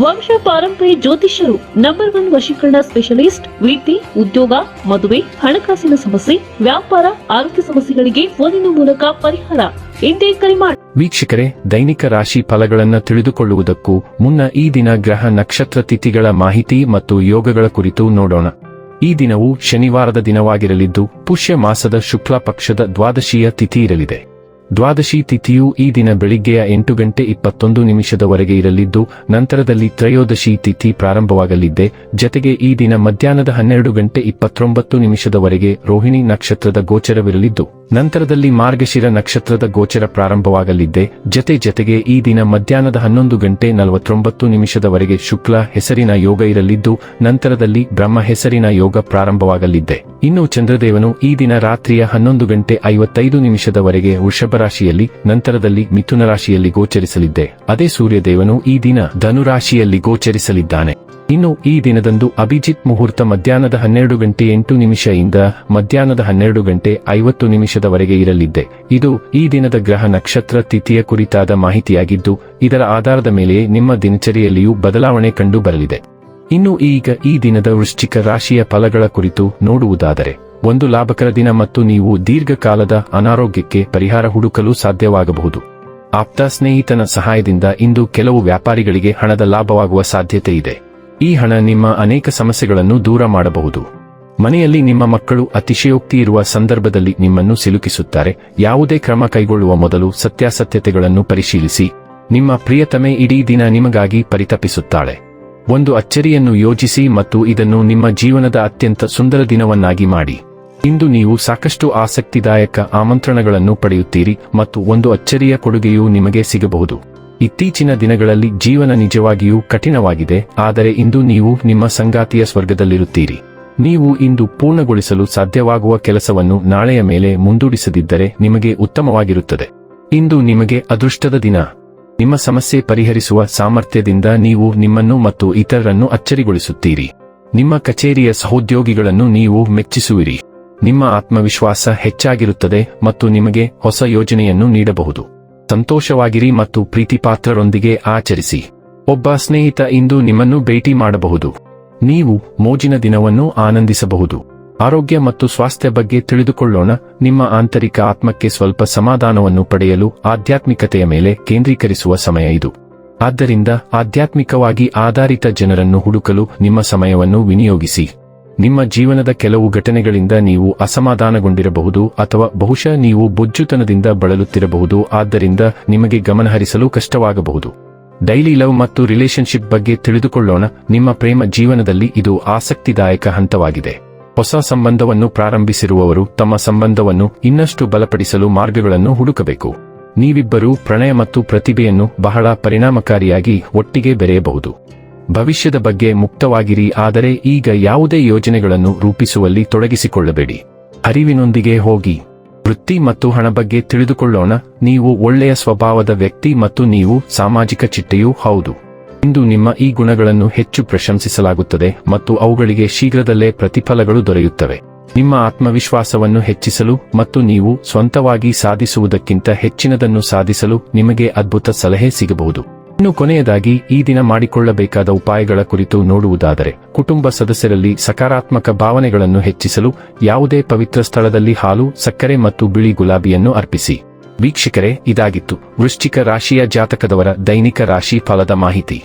ವಂಶ ಪಾರಂಪರ್ಯ ಜ್ಯೋತಿಷ್ಯರು ನಂಬರ್ ಒನ್ ವಶೀಕರಣ ಸ್ಪೆಷಲಿಸ್ಟ್ ವೃತ್ತಿ ಉದ್ಯೋಗ, ಮದುವೆ, ಹಣಕಾಸಿನ ಸಮಸ್ಯೆ, ವ್ಯಾಪಾರ, ಆರೋಗ್ಯ ಸಮಸ್ಯೆಗಳಿಗೆ ಫೋನಿನ ಮೂಲಕ ಪರಿಹಾರ. ಎಂದೇ ಕರೆ ಮಾಡಿ ವೀಕ್ಷಕರೇ, ದೈನಿಕ ರಾಶಿ ಫಲಗಳನ್ನು ತಿಳಿದುಕೊಳ್ಳುವುದಕ್ಕೂ ಮುನ್ನ ಈ ದಿನ ಗ್ರಹ ನಕ್ಷತ್ರ ತಿಥಿಗಳ ಮಾಹಿತಿ ಮತ್ತು ಯೋಗಗಳ ಕುರಿತು ನೋಡೋಣ. ಈ ದಿನವು ಶನಿವಾರದ ದಿನವಾಗಿರಲಿದ್ದು, ಪುಷ್ಯ ಮಾಸದ ಶುಕ್ಲ ಪಕ್ಷದ ದ್ವಾದಶಿಯ ತಿಥಿ ಇರಲಿದೆ. ದ್ವಾದಶಿ ತಿಥಿಯು ಈ ದಿನ ಬೆಳಿಗ್ಗೆಯ ಎಂಟು ಗಂಟೆ ಇಪ್ಪತ್ತೊಂದು ನಿಮಿಷದವರೆಗೆ ಇರಲಿದ್ದು, ನಂತರದಲ್ಲಿ ತ್ರಯೋದಶಿ ತಿಥಿ ಪ್ರಾರಂಭವಾಗಲಿದ್ದೆ ಜತೆಗೆ ಈ ದಿನ ಮಧ್ಯಾಹ್ನದ ಹನ್ನೆರಡು ಗಂಟೆ ಇಪ್ಪತ್ತೊಂಬತ್ತು ನಿಮಿಷದವರೆಗೆ ರೋಹಿಣಿ ನಕ್ಷತ್ರದ ಗೋಚರವಿರಲಿದ್ದು, ನಂತರದಲ್ಲಿ ಮಾರ್ಗಶಿರ ನಕ್ಷತ್ರದ ಗೋಚರ ಪ್ರಾರಂಭವಾಗಲಿದ್ದೆ ಜತೆ ಜತೆಗೆ ಈ ದಿನ ಮಧ್ಯಾಹ್ನದ ಹನ್ನೊಂದು ಗಂಟೆ ನಲವತ್ತೊಂಬತ್ತು ನಿಮಿಷದವರೆಗೆ ಶುಕ್ಲ ಹೆಸರಿನ ಯೋಗ ಇರಲಿದ್ದು, ನಂತರದಲ್ಲಿ ಬ್ರಹ್ಮ ಹೆಸರಿನ ಯೋಗ ಪ್ರಾರಂಭವಾಗಲಿದ್ದೆ ಇನ್ನು ಚಂದ್ರದೇವನು ಈ ದಿನ ರಾತ್ರಿಯ ಹನ್ನೊಂದು ಗಂಟೆ ಐವತ್ತೈದು ನಿಮಿಷದವರೆಗೆ ವೃಷಭ ರಾಶಿಯಲ್ಲಿ ನಂತರದಲ್ಲಿ ಮಿಥುನ ರಾಶಿಯಲ್ಲಿ ಗೋಚರಿಸಲಿದ್ದೆ. ಅದೇ ಸೂರ್ಯದೇವನು ಈ ದಿನ ಧನುರಾಶಿಯಲ್ಲಿ ಗೋಚರಿಸಲಿದ್ದಾನೆ. ಇನ್ನು ಈ ದಿನದಂದು ಅಭಿಜಿತ್ ಮುಹೂರ್ತ ಮಧ್ಯಾಹ್ನದ ಹನ್ನೆರಡು ಗಂಟೆ ಎಂಟು ನಿಮಿಷದಿಂದ ಮಧ್ಯಾಹ್ನದ ಹನ್ನೆರಡು ಗಂಟೆ ಐವತ್ತು ನಿಮಿಷದವರೆಗೆ ಇರಲಿದ್ದೆ. ಇದು ಈ ದಿನದ ಗ್ರಹ ನಕ್ಷತ್ರ ತಿಥಿಯ ಕುರಿತಾದ ಮಾಹಿತಿಯಾಗಿದ್ದು, ಇದರ ಆಧಾರದ ಮೇಲೆಯೇ ನಿಮ್ಮ ದಿನಚರಿಯಲ್ಲಿಯೂ ಬದಲಾವಣೆ ಕಂಡು ಬರಲಿದೆ ಇನ್ನು ಈಗ ಈ ದಿನದ ವೃಶ್ಚಿಕ ರಾಶಿಯ ಫಲಗಳ ಕುರಿತು ನೋಡುವುದಾದರೆ, ಒಂದು ಲಾಭಕರ ದಿನ ಮತ್ತು ನೀವು ದೀರ್ಘಕಾಲದ ಅನಾರೋಗ್ಯಕ್ಕೆ ಪರಿಹಾರ ಹುಡುಕಲು ಸಾಧ್ಯವಾಗಬಹುದು. ಆಪ್ತ ಸ್ನೇಹಿತನ ಸಹಾಯದಿಂದ ಇಂದು ಕೆಲವು ವ್ಯಾಪಾರಿಗಳಿಗೆ ಹಣದ ಲಾಭವಾಗುವ ಸಾಧ್ಯತೆ ಇದೆ. ಈ ಹಣ ನಿಮ್ಮ ಅನೇಕ ಸಮಸ್ಯೆಗಳನ್ನು ದೂರ ಮಾಡಬಹುದು. ಮನೆಯಲ್ಲಿ ನಿಮ್ಮ ಮಕ್ಕಳು ಅತಿಶಯೋಕ್ತಿ ಇರುವ ಸಂದರ್ಭದಲ್ಲಿ ನಿಮ್ಮನ್ನು ಸಿಲುಕಿಸುತ್ತಾರೆ. ಯಾವುದೇ ಕ್ರಮ ಕೈಗೊಳ್ಳುವ ಮೊದಲು ಸತ್ಯಾಸತ್ಯತೆಗಳನ್ನು ಪರಿಶೀಲಿಸಿ. ನಿಮ್ಮ ಪ್ರಿಯತಮೆ ಇಡೀ ದಿನ ನಿಮಗಾಗಿ ಪರಿತಪಿಸುತ್ತಾಳೆ. ಒಂದು ಅಚ್ಚರಿಯನ್ನು ಯೋಜಿಸಿ ಮತ್ತು ಇದನ್ನು ನಿಮ್ಮ ಜೀವನದ ಅತ್ಯಂತ ಸುಂದರ ದಿನವನ್ನಾಗಿ ಮಾಡಿ. ಇಂದು ನೀವು ಸಾಕಷ್ಟು ಆಸಕ್ತಿದಾಯಕ ಆಮಂತ್ರಣಗಳನ್ನು ಪಡೆಯುತ್ತೀರಿ ಮತ್ತು ಒಂದು ಅಚ್ಚರಿಯ ಕೊಡುಗೆಯೂ ನಿಮಗೆ ಸಿಗಬಹುದು. ಇತ್ತೀಚಿನ ದಿನಗಳಲ್ಲಿ ಜೀವನ ನಿಜವಾಗಿಯೂ ಕಠಿಣವಾಗಿದೆ, ಆದರೆ ಇಂದು ನೀವು ನಿಮ್ಮ ಸಂಗಾತಿಯ ಸ್ವರ್ಗದಲ್ಲಿರುತ್ತೀರಿ. ನೀವು ಇಂದು ಪೂರ್ಣಗೊಳಿಸಲು ಸಾಧ್ಯವಾಗುವ ಕೆಲಸವನ್ನು ನಾಳೆಯ ಮೇಲೆ ಮುಂದೂಡಿಸದಿದ್ದರೆ ನಿಮಗೆ ಉತ್ತಮವಾಗಿರುತ್ತದೆ. ಇಂದು ನಿಮಗೆ ಅದೃಷ್ಟದ ದಿನ. ನಿಮ್ಮ ಸಮಸ್ಯೆ ಪರಿಹರಿಸುವ ಸಾಮರ್ಥ್ಯದಿಂದ ನೀವು ನಿಮ್ಮನ್ನು ಮತ್ತು ಇತರರನ್ನು ಅಚ್ಚರಿಗೊಳಿಸುತ್ತೀರಿ. ನಿಮ್ಮ ಕಚೇರಿಯ ಸಹೋದ್ಯೋಗಿಗಳನ್ನು ನೀವು ಮೆಚ್ಚಿಸುವಿರಿ. ನಿಮ್ಮ ಆತ್ಮವಿಶ್ವಾಸ ಹೆಚ್ಚಾಗಿರುತ್ತದೆ ಮತ್ತು ನಿಮಗೆ ಹೊಸ ಯೋಜನೆಯನ್ನು ನೀಡಬಹುದು. ಸಂತೋಷವಾಗಿರಿ ಮತ್ತು ಪ್ರೀತಿಪಾತ್ರರೊಂದಿಗೆ ಆಚರಿಸಿ. ಒಬ್ಬ ಸ್ನೇಹಿತ ಇಂದು ನಿಮ್ಮನ್ನು ಭೇಟಿ ಮಾಡಬಹುದು. ನೀವು ಮೋಜಿನ ದಿನವನ್ನು ಆನಂದಿಸಬಹುದು. ಆರೋಗ್ಯ ಮತ್ತು ಸ್ವಾಸ್ಥ್ಯ ಬಗ್ಗೆ ತಿಳಿದುಕೊಳ್ಳೋಣ. ನಿಮ್ಮ ಆಂತರಿಕ ಆತ್ಮಕ್ಕೆ ಸ್ವಲ್ಪ ಸಮಾಧಾನವನ್ನು ಪಡೆಯಲು ಆಧ್ಯಾತ್ಮಿಕತೆಯ ಮೇಲೆ ಕೇಂದ್ರೀಕರಿಸುವ ಸಮಯ ಇದು. ಆದ್ದರಿಂದ ಆಧ್ಯಾತ್ಮಿಕವಾಗಿ ಆಧಾರಿತ ಜನರನ್ನು ಹುಡುಕಲು ನಿಮ್ಮ ಸಮಯವನ್ನು ವಿನಿಯೋಗಿಸಿ. ನಿಮ್ಮ ಜೀವನದ ಕೆಲವು ಘಟನೆಗಳಿಂದ ನೀವು ಅಸಮಾಧಾನಗೊಂಡಿರಬಹುದು ಅಥವಾ ಬಹುಶಃ ನೀವು ಬೊಜ್ಜುತನದಿಂದ ಬಳಲುತ್ತಿರಬಹುದು, ಆದ್ದರಿಂದ ನಿಮಗೆ ಗಮನಹರಿಸಲು ಕಷ್ಟವಾಗಬಹುದು. ಡೈಲಿ ಲವ್ ಮತ್ತು ರಿಲೇಶನ್ಶಿಪ್ ಬಗ್ಗೆ ತಿಳಿದುಕೊಳ್ಳೋಣ. ನಿಮ್ಮ ಪ್ರೇಮ ಜೀವನದಲ್ಲಿ ಇದು ಆಸಕ್ತಿದಾಯಕ ಹಂತವಾಗಿದೆ. ಹೊಸ ಸಂಬಂಧವನ್ನು ಪ್ರಾರಂಭಿಸಿರುವವರು ತಮ್ಮ ಸಂಬಂಧವನ್ನು ಇನ್ನಷ್ಟು ಬಲಪಡಿಸಲು ಮಾರ್ಗಗಳನ್ನು ಹುಡುಕಬೇಕು. ನೀವಿಬ್ಬರೂ ಪ್ರಣಯ ಮತ್ತು ಪ್ರತಿಭೆಯನ್ನು ಬಹಳ ಪರಿಣಾಮಕಾರಿಯಾಗಿ ಒಟ್ಟಿಗೆ ಬೆರೆಯಬಹುದು. ಭವಿಷ್ಯದ ಬಗ್ಗೆ ಮುಕ್ತವಾಗಿರಿ, ಆದರೆ ಈಗ ಯಾವುದೇ ಯೋಜನೆಗಳನ್ನು ರೂಪಿಸುವಲ್ಲಿ ತೊಡಗಿಸಿಕೊಳ್ಳಬೇಡಿ. ಅರಿವಿನೊಂದಿಗೆ ಹೋಗಿ. ವೃತ್ತಿ ಮತ್ತು ಹಣ ಬಗ್ಗೆ ತಿಳಿದುಕೊಳ್ಳೋಣ. ನೀವು ಒಳ್ಳೆಯ ಸ್ವಭಾವದ ವ್ಯಕ್ತಿ ಮತ್ತು ನೀವು ಸಾಮಾಜಿಕ ಚಿಟ್ಟೆಯೂ ಹೌದು. ಇಂದು ನಿಮ್ಮ ಈ ಗುಣಗಳನ್ನು ಹೆಚ್ಚು ಪ್ರಶಂಸಿಸಲಾಗುತ್ತದೆ ಮತ್ತು ಅವುಗಳಿಗೆ ಶೀಘ್ರದಲ್ಲೇ ಪ್ರತಿಫಲಗಳು ದೊರೆಯುತ್ತವೆ. ನಿಮ್ಮ ಆತ್ಮವಿಶ್ವಾಸವನ್ನು ಹೆಚ್ಚಿಸಲು ಮತ್ತು ನೀವು ಸ್ವಂತವಾಗಿ ಸಾಧಿಸುವುದಕ್ಕಿಂತ ಹೆಚ್ಚಿನದನ್ನು ಸಾಧಿಸಲು ನಿಮಗೆ ಅದ್ಭುತ ಸಲಹೆ ಸಿಗಬಹುದು. ಇನ್ನು ಕೊನೆಯದಾಗಿ, ಈ ದಿನ ಮಾಡಿಕೊಳ್ಳಬೇಕಾದ ಉಪಾಯಗಳ ಕುರಿತು ನೋಡುವುದಾದರೆ, ಕುಟುಂಬ ಸದಸ್ಯರಲ್ಲಿ ಸಕಾರಾತ್ಮಕ ಭಾವನೆಗಳನ್ನು ಹೆಚ್ಚಿಸಲು ಯಾವುದೇ ಪವಿತ್ರ ಸ್ಥಳದಲ್ಲಿ ಹಾಲು, ಸಕ್ಕರೆ ಮತ್ತು ಬಿಳಿ ಗುಲಾಬಿಯನ್ನು ಅರ್ಪಿಸಿ. ವೀಕ್ಷಕರೇ, ಇದಾಗಿತ್ತು ವೃಶ್ಚಿಕ ರಾಶಿಯ ಜಾತಕದವರ ದೈನಿಕ ರಾಶಿ ಫಲದ ಮಾಹಿತಿ.